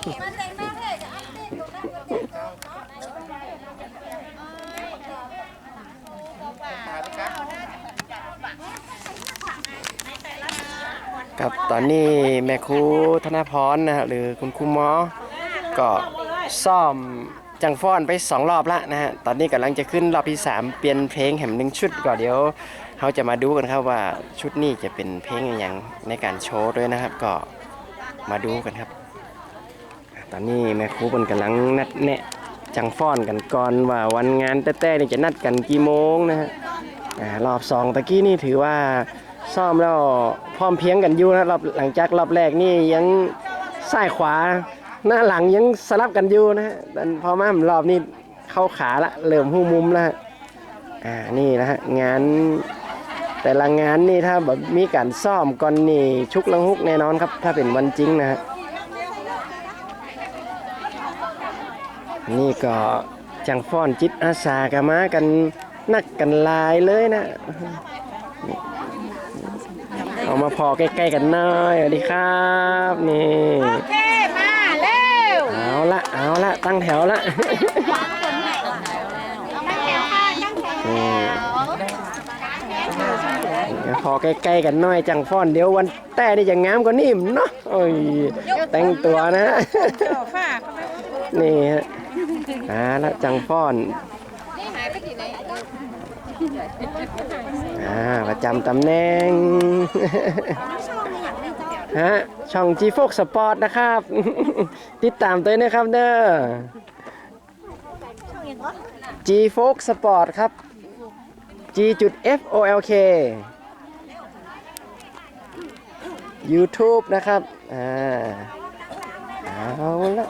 ครับตอนนี้แม่ครูธนพรนะฮะหรือคุณครูหมอ ก็ซ่อมจังฟ้อนไปสองรอบละนะฮะ ตอนนี้กำลังจะขึ้นรอบที่สามเปลี่ยนเพลงแห่หนึ่งชุดก่อนเดี๋ยวเขาจะมาดูกันครับว่าชุดนี้จะเป็นเพลงอย่างในการโชว์ด้วยนะครับ ก็มาดูกันครับ ตอนนี้แม่ครูเป็นกำลังนัดแนะจังฟ้อนกันก่อนว่าวันงานแต่แต่นี่จะนัดกันกี่โมงนะฮะรอบสองตะกี้นี่ถือว่าซ่อมแล้วพร้อมเพียงกันอยู่นะรอบหลังจากรอบแรกนี่ยังซ้ายขวา หน้าหลังยังสลับกันอยู่นะฮะพอมารอบนี้เข้าขาละเริ่มหูมุมแล้วฮะอ่านี่นะฮะงานแต่ละงานนี่ถ้าแบบมีการซ่อมก่อนนี่ชุกลังฮุกแน่นอนครับ ถ้าเป็นวันจริงนะฮะ นี่ก็จังฟ้อนจิตอาสากันมากันนักกันหลายเลยนะนี่เอามาพอใกล้ๆกันหน่อยสวัสดีครับ นี่ โอเค มาเร็ว เอาละเอาละตั้งแถวละตั้งแถวค่ะตั้งแถวนี่เดี๋ยวพอใกล้ๆกันหน่อยจังฟ้อนเดี๋ยววันแต่นี่จะงามกว่านี้อีกเนาะโอ้ยแต่งตัวนะเจ้าฝ้าเข้าไปนี่ฮะ อ่าละจังฟ้อนนี่หายไปกี่ไหนอ่าประจำตำแหน่ง ฮะ ช่อง G f o x Sport นะครับ ติดตามตัวนี้นะครับเด้อ G f o x Sport ครับ G F O L K YouTube นะครับ อ่า เอาละ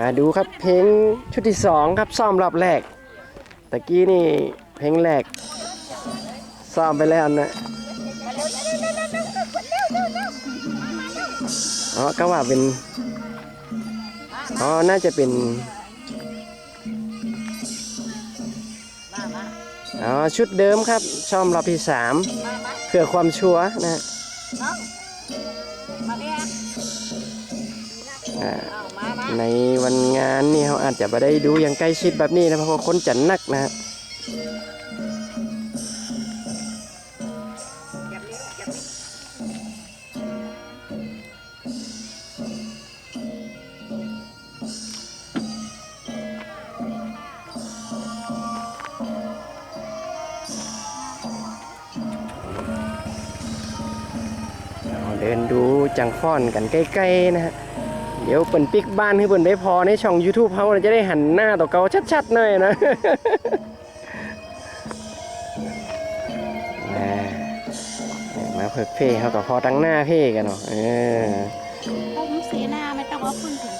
มาดูครับเพลงชุดที่สองครับซ่อมรอบแรกตะกี้นี่เพลงแรกซ่อมไปแล้วนะอ๋อก็ว่าเป็นอ๋อน่าจะเป็นอ๋อชุดเดิมครับซ่อมรอบที่สามเพื่อความชัวร์นะ ในวันงานนี่เขาอาจจะไม่ได้ดูอย่างใกล้ชิดแบบนี้นะเพราะคนจัดหนักนะฮะเราเดินดูจังฟ้อนกันใกล้ๆนะฮะ เดี๋ยวเปิ่นปิกบ้านให้เปิ่นได้พอในช่อง YouTube เขาจะได้หันหน้าต่อเกาชัดๆหน่อยนะแหม่มาเพิกเพ่เขาก็พอตั้งหน้าเพ่กันเนาะเออผมสีหน้าไม่ต้องเอาขึ้นถึง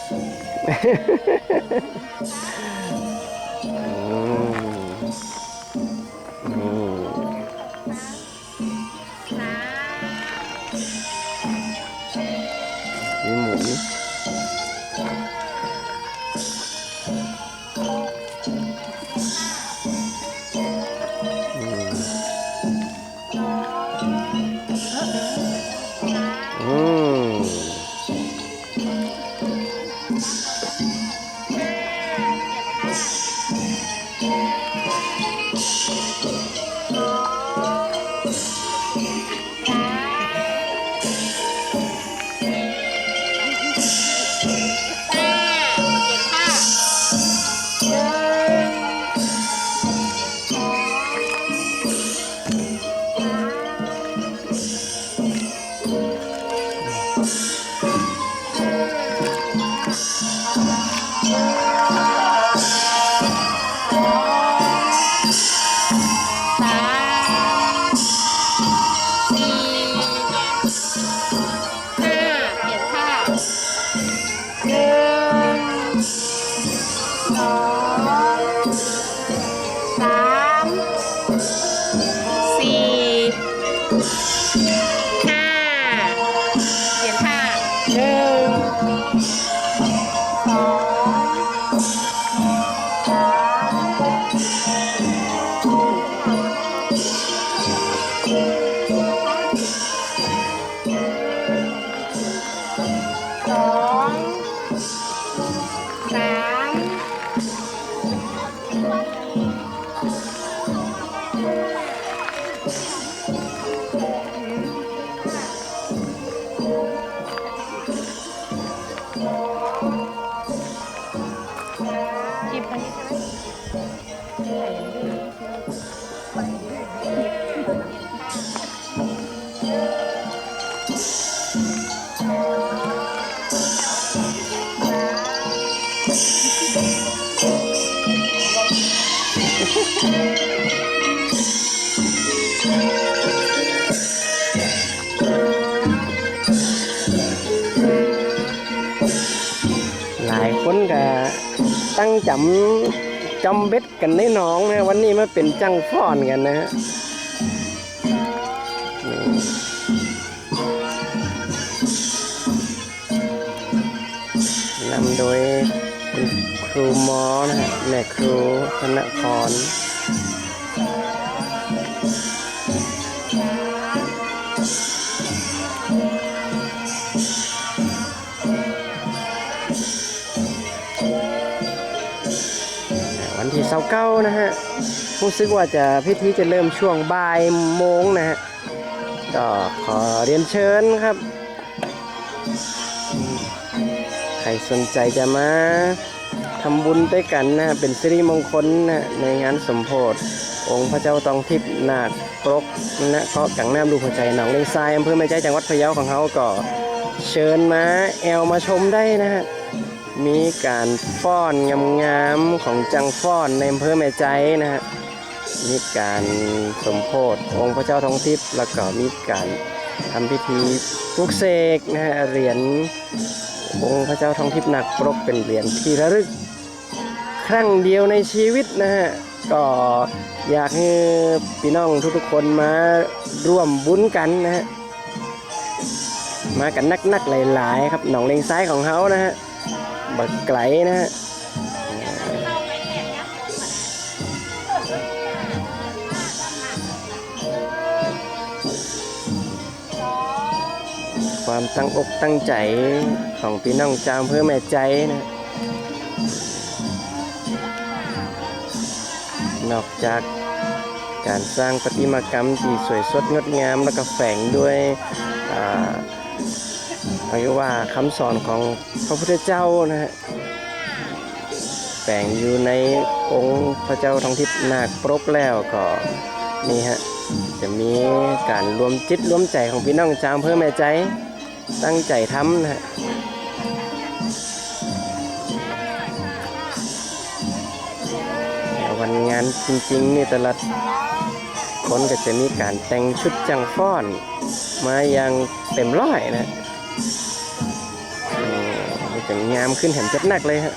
หลายคนก็ตั้งจำจำเบ็ดกันในหน้องนะวันนี้มาเป็นจังฟ้อนกันนะฮะ รูหมอนะฮะแม่ครูธนพรวันที่เสาเก้านะฮะรู้สึกว่าจะพิธีจะเริ่มช่วงบ่ายโมงนะฮะก็ขอเรียนเชิญครับ ใครสนใจจะมา ทำบุญด้วยกันนะเป็นสิริมงคลนะในงานสมโพธิองค์พระเจ้าตองทิพย์นาคปรกนะเกาะกังน้ำดูหัวใจหนองเลงทรายอำเภอแม่ใจจังหวัดพะเยาของเขาก็เชิญมาแอลมาชมได้นะฮะมีการฟ้อนงามๆของจังฟ้อนในอำเภอแม่ใจนะฮะมีการสมโพธิองค์พระเจ้าทองทิพย์แล้วก็มีการทำพิธีปลุกเสกนะฮะเหรียญองค์พระเจ้าทองทิพย์หนักปรกเป็นเหรียญที่ระลึก ครั้งเดียวในชีวิตนะฮะก็อยากให้พี่น้องทุกๆคนมาร่วมบุญกันนะฮะมากันนักๆหลายๆครับหนองเลงซ้ายของเขานะฮะบักไกลนะฮะความตั้งอกตั้งใจของพี่น้องจามเพื่อแม่ใจนะ นอกจากการสร้างประติมากรรมที่สวยสดงดงาม แล้วก็แฝงด้วยอาเรียกว่าคำสอนของพระพุทธเจ้านะฮะแฝงอยู่ในองค์พระเจ้าทองทิพย์นาคปรกแล้วก็นี่ฮะจะมีการรวมจิตรวมใจของพี่น้องจามเพื่อแม่ใจตั้งใจทำนะฮะานจริงๆนี่แต่ละคนก็จะมีการแต่งชุดจังฟ้อน มาอย่างเต็มร้อยนะอืมมันจะงามขึ้นเห็นจัดนักเลยฮะ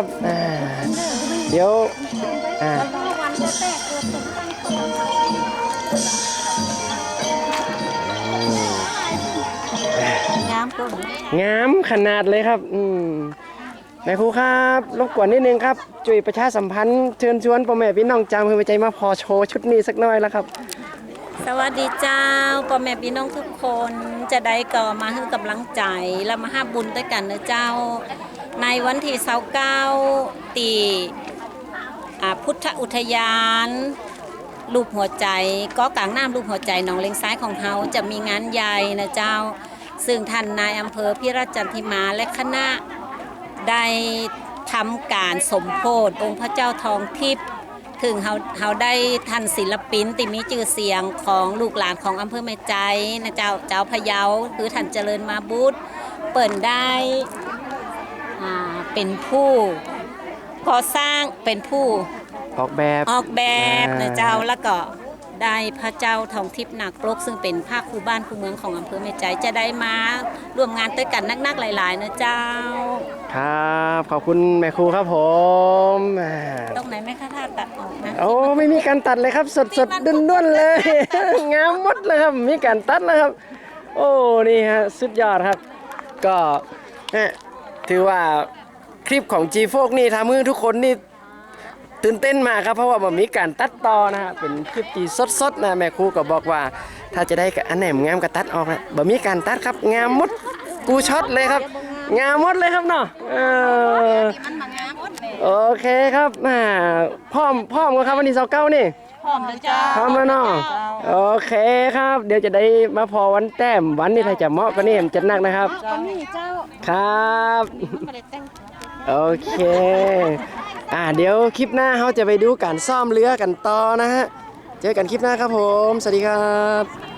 งามมากครับอ่าเดี๋ยวอ่าวันจะแตกเกิดถึงตั้งตัวอืมงามตัวงามขนาดเลยครับอืมแม่ครูครับรบกวนนิดนึงครับช่วยประชาสัมพันธ์เชิญชวนพ่อแม่พี่น้องจามเพื่อไปใจมาพอโชว์ชุดนี้สักหน่อยแล้วครับ สวัสดีเจ้าพ่อแม่พี่น้องทุกคนจะได้ก็มาให้กำลังใจและมาห้าบุญด้วยกันนะเจ้า ในวันที่เสาเก้าตีพุทธอุทยานรูปหัวใจก็กลางน้ำรูปหัวใจหนองเลงซ้ายของเฮาจะมีงานใหญ่นะเจ้า ซึ่งท่านนายอำเภอพิรัชจันทิมาและคณะได้ทำการสมโพธิองค์พระเจ้าทองทิพย์ถึงเฮาเฮาได้ท่านศิลปินติมีชื่อเสียงของลูกหลานของอำเภอแม่ใจนะเจ้าเจ้าพะเยาคือท่านเจริญมาบุตรเปิดได้ เป็นผู้ก่อสร้างเป็นผู้ออกแบบออกแบบอ่านนะเจ้าแล้วก็ได้พระเจ้าทองทิพย์นาคปรกซึ่งเป็นภาคคูบ้านคูเมืองของอำเภอแม่ใจจะได้มาร่วมงานด้วยกันนักๆหลาย ๆ นะเจ้า ครับ ขอบคุณแม่ครูครับผมอ่าตรงไหนไหมคะถ้าตัดออกนะโอ้ไม่มีการตัดเลยครับ สดสดดุนด้วนๆเลย งามหมดเลยครับมีการตัดแล้วครับ โอ้นี่ฮะสุดยอดครับ ก็เอ๊ะถือว่าค ลิปของ G โฟกนี่ทำให้ทุกคนนี่ตื่นเต้นมากครับเพราะว่ามันมีการตัดต่อนะฮะเป็นคลิปที่สดๆนะแม่ครูก็บอกว่า ถ้าจะได้อันไหนงามก็ตัดออกนะบ่มีการตัดครับงามหมดกูช็อตเลยครับ งามหมดเลยครับเนาะเออมันมางามหมดเลยโอเคครับอ่าพร้อมพร้อมกันครับวันที่เสาร์เก้านี่พร้อมนะเจ้าพร้อมแล้วเนาะโอเคครับ เดี๋ยวจะได้มาพอวันแต้มวันนี้ถ้าจะเหมาะก็นี่มันจะหนักนะครับคนนี้เจ้าครับไม่ได้แต่ง โอเค อ่าเดี๋ยวคลิปหน้าเราจะไปดูการซ่อมเรือกันต่อนะฮะ เจอกันคลิปหน้าครับผม สวัสดีครับ